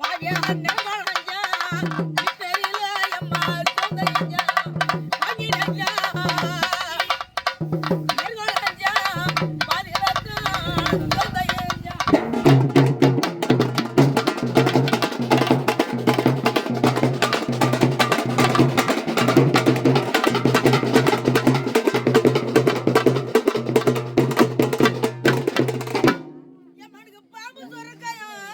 பாவியா அண்ணன் வாழையா தெரியல அம்மா சொந்தையா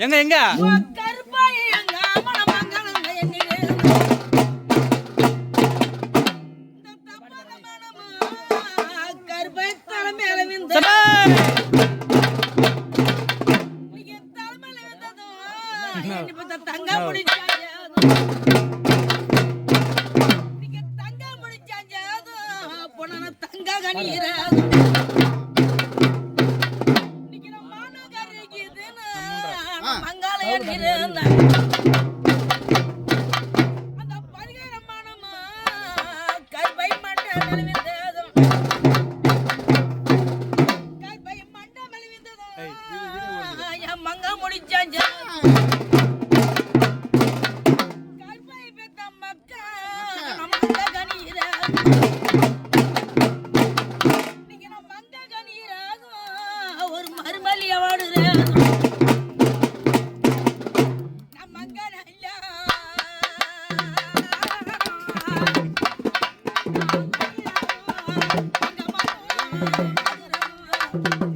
எங்க எங்க? மங்காலயம் இருந்த அந்த பரிகாரமானமா கைபை மண்டலம் கைபை மண்டலம் என் மங்கா முடிச்சான் கைபை பெத்த மக்கா நம்ம கணிகிற ஒரு மறுமலியவாடுறேன் thank you